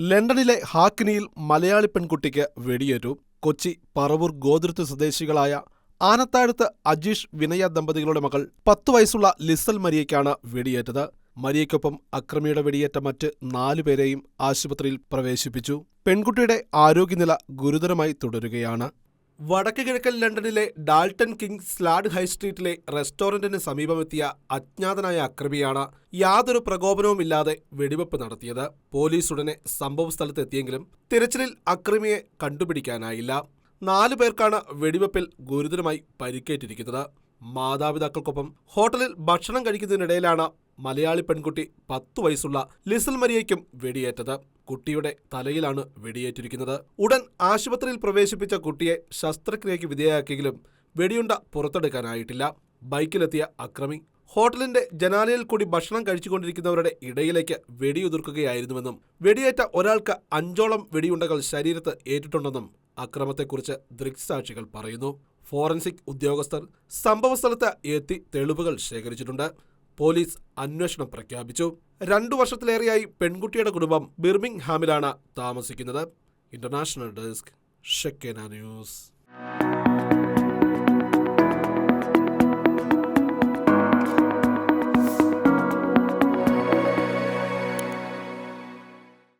ലണ്ടനിലെ ഹാക്കിനിയിൽ മലയാളി പെൺകുട്ടിക്ക് വെടിയേറ്റു. കൊച്ചി പറവൂർ ഗോതിർത്ത് സ്വദേശികളായ ആനത്താഴത്ത് അജീഷ് വിനയ ദമ്പതികളുടെ മകൾ പത്തു വയസ്സുള്ള ലിസൽ മരിയയ്ക്കാണ് വെടിയേറ്റത്. മരിയയ്ക്കൊപ്പം അക്രമിയുടെ വെടിയേറ്റ മറ്റ് നാലുപേരെയും ആശുപത്രിയിൽ പ്രവേശിപ്പിച്ചു. പെൺകുട്ടിയുടെ ആരോഗ്യനില ഗുരുതരമായി തുടരുകയാണ്. വടക്ക് കിഴക്കൻ ലണ്ടനിലെ ഡാൾട്ടൺ കിങ് സ്ലാഡ് ഹൈസ്ട്രീറ്റിലെ റെസ്റ്റോറന്റിന് സമീപമെത്തിയ അജ്ഞാതനായ അക്രമിയാണ് യാതൊരു പ്രകോപനവുമില്ലാതെ വെടിവെപ്പ് നടത്തിയത്. പോലീസ് ഉടനെ സംഭവസ്ഥലത്തെത്തിയെങ്കിലും തിരച്ചിലിൽ അക്രമിയെ കണ്ടുപിടിക്കാനായില്ല. നാലു പേർക്കാണ് വെടിവെപ്പിൽ ഗുരുതരമായി പരിക്കേറ്റിരിക്കുന്നത്. മാതാപിതാക്കൾക്കൊപ്പം ഹോട്ടലിൽ ഭക്ഷണം കഴിക്കുന്നതിനിടയിലാണ് മലയാളി പെൺകുട്ടി പത്തു വയസ്സുള്ള ലിസൽ മരിയയ്ക്കും വെടിയേറ്റത്. കുട്ടിയുടെ തലയിലാണ് വെടിയേറ്റിരിക്കുന്നത്. ഉടൻ ആശുപത്രിയിൽ പ്രവേശിപ്പിച്ച കുട്ടിയെ ശസ്ത്രക്രിയയ്ക്ക് വിധേയയാക്കിയെങ്കിലും വെടിയുണ്ട പുറത്തെടുക്കാനായിട്ടില്ല. ബൈക്കിലെത്തിയ അക്രമി ഹോട്ടലിന്റെ ജനാലയിൽ കൂടി ഭക്ഷണം കഴിച്ചുകൊണ്ടിരിക്കുന്നവരുടെ ഇടയിലേക്ക് വെടിയുതിർക്കുകയായിരുന്നുവെന്നും വെടിയേറ്റ ഒരാൾക്ക് അഞ്ചോളം വെടിയുണ്ടകൾ ശരീരത്ത് ഏറ്റിട്ടുണ്ടെന്നും അക്രമത്തെക്കുറിച്ച് ദൃക്സാക്ഷികൾ പറയുന്നു. ഫോറൻസിക് ഉദ്യോഗസ്ഥർ സംഭവസ്ഥലത്ത് എത്തി തെളിവുകൾ ശേഖരിച്ചിട്ടുണ്ട്. പോലീസ് അന്വേഷണം പ്രഖ്യാപിച്ചു. രണ്ടു വർഷത്തിലേറെയായി പെൺകുട്ടിയുടെ കുടുംബം ബിർമിംഗ്ഹാമിലാണ് താമസിക്കുന്നത്. ഇന്റർനാഷണൽ ഡെസ്ക് ഷെക്കേന ന്യൂസ്.